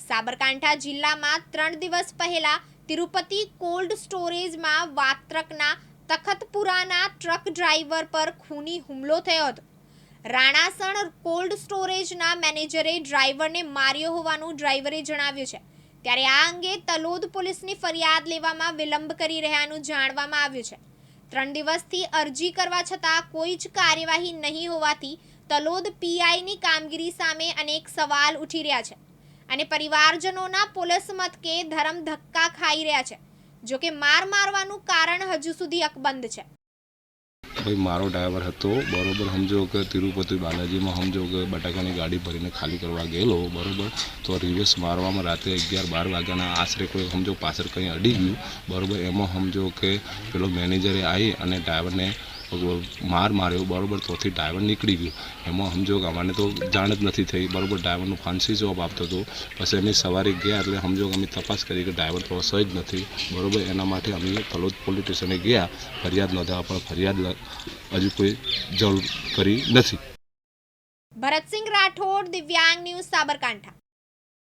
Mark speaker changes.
Speaker 1: સાબરકાંઠા જિલ્લામાં ત્રણ દિવસ પહેલા તિરુપતિ કોલ્ડ સ્ટોરેજમાં વાત્રકના તખતપુરાના ટ્રક ડ્રાઈવર પર ખૂની હુમલો થયો હતો. રાણાસણ કોલ્ડ સ્ટોરેજના મેનેજરે ડ્રાઈવરને માર્યો હોવાનું ડ્રાઈવરે જણાવ્યું છે. ત્યારે આ અંગે તલોદ પોલીસની ફરિયાદ લેવામાં વિલંબ કરી રહ્યાનું જાણવામાં આવ્યું છે. ત્રણ દિવસથી અરજી કરવા છતાં કોઈ જ કાર્યવાહી નહીં હોવાથી તલોદ પીઆઈની કામગીરી સામે અનેક સવાલ ઉઠી રહ્યા છે. અને પરિવારજનોના પોલીસ મથકે ધરમ ધક્કા ખાઈ રહ્યા છે, જો કે માર મારવાનું કારણ હજુ સુધી અકબંધ છે.
Speaker 2: ભાઈ, મારો ડ્રાઈવર હતો. બરોબર, સમજો કે તિરુપતિ બાલાજીમાં સમજો કે બટાકાની ગાડી ભરીને ખાલી કરવા ગયેલો, બરોબર? તો રિવર્સ મારવામાં રાતે અગિયાર બાર વાગ્યાના આશરે કોઈ, સમજો, પાછળ કંઈ અડી ગયું. બરોબર, એમાં સમજો કે પેલો મેનેજરે આવી અને ડ્રાઈવરને માર માર્યો, બરોબર, તોથી ડ્રાઈવર નીકળી ગયો. એમાં સમજો કે અમને તો જાણ જ નથી થઈ. બરોબર ડ્રાઈવરનું ફાંસી જવાબ આપતો હતો. પછી અમે સવારે ગયા એટલે સમજો કે અમે તપાસ કરી કે ડ્રાઈવર તો હશે જ નથી. બરોબર, એના માટે અમે તલોદ પોલીસ સ્ટેશને ગયા. ફરિયાદ નોંધાવા પણ ફરિયાદ હજુ કોઈ જરૂર કરી નથી.
Speaker 1: ભરતસિંહ રાઠોડ, દિવ્યાંગ ન્યૂઝ સાબરકાંઠા.